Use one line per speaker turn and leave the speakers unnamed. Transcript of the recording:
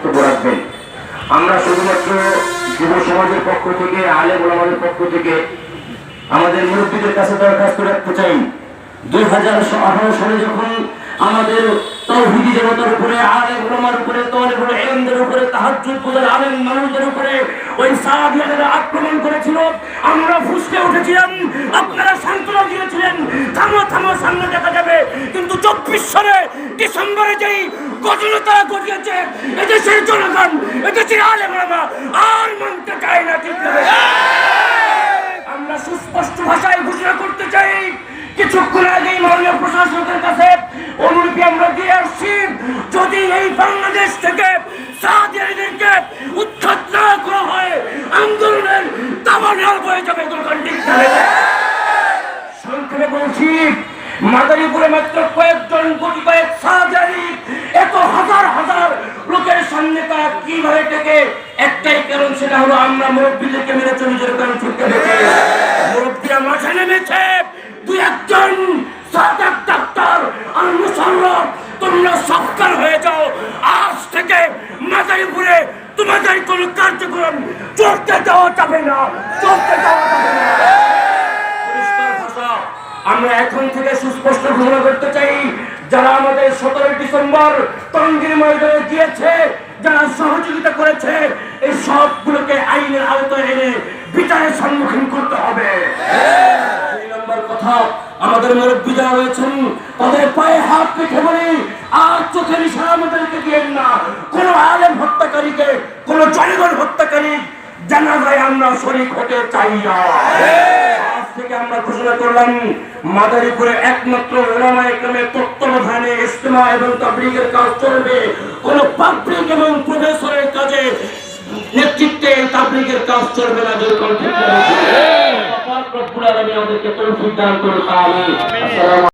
বক্তব্য রাখবেন। আমরা শুধুমাত্র যুব সমাজের পক্ষ থেকে আলে আমাদের পক্ষ থেকে আমাদের মুরব্বীদের কাছে দরখাস্ত রাখতে চাই। দুই হাজার আঠারো সালে যখন আমাদের তৌহিদি জনতার উপরে আলে গোলামার উপরে তলে এমদের উপরে তাহাজুদ পূজার আলেম মানুষদের উপরে ওই সাহাবিয়াদের আক্রমণ করেছিল, আমরা ফুসকে উঠেছিলাম, আপনারা সান্ত্বনা দিয়েছিলেন, থামো থামো, সামনে দেখা যাবে। কিন্তু চব্বিশ সালে ডিসেম্বরে যেই ঘটনা তারা ঘটিয়েছে এদেশের জনগণ, এদেশের আলে গোলামা আর মানতে চায় না, ঠিক আমরা সুস্পষ্ট ভাষায় ঘোষণা করতে চাই, কিছুক্ষণ আগেই মাননীয় প্রশাসকের কাছে অনুলিপি আমরা দিয়ে আসছি, যদি এই বাংলাদেশ থেকে সাহায্যকে উচ্ছেদ না করা হয়, আন্দোলনের দাবানল হয়ে যাবে দোকান সংক্ষেপে বলছি, মাদারীপুরে মাত্র কয়েকজন কোটি কয়েক সাহায্যারি এত হাজার হাজার লোকের সামনে তারা কীভাবে থেকে একটাই কারণ, সেটা হলো আমরা মুরব্বীদেরকে মেরে চলে কারণ ছুটতে দেখে মুরব্বীরা মাঠে নেমেছে। দুই একজন ডাক্তার তোমরা হয়ে যাও। আজ থেকে মাদারীপুরে তোমাদের কোনো কার্যক্রম চলতে দেওয়া যাবে না, চলতে দেওয়া যাবে না। আমরা এখন থেকে সুস্পষ্ট ঘোষণা করতে চাই যারা আমাদের সতেরোই ডিসেম্বর টঙ্গির ময়দানে দিয়েছে যারা সহযোগিতা করেছে, এই সবগুলোকে আইনের আওতায় এনে বিচারের সম্মুখীন করতে হবে। কথা আমাদের মুরব্বী রয়েছেন, তাদের পায়ে হাত রেখে বলি আর চোখের ইশারা আমাদেরকে দিয়েন না। কোন আলেম হত্যাকারীকে, কোন জনগণ হত্যাকারী জানাজায় আমরা শরীর হতে চাই না। থেকে আমরা ঘোষণা করলাম, মাদারীপুরে একমাত্র ওলামা একরামের তত্ত্বাবধানে ইস্তেমা এবং তাবলিগের কাজ চলবে। কোন পাবলিক এবং প্রফেসরের কাজে নেতৃত্বে তাবলিগের কাজ চলবে না যেরকম ঠিক আমাদেরকে তৌফিক দান করুন আসসালামু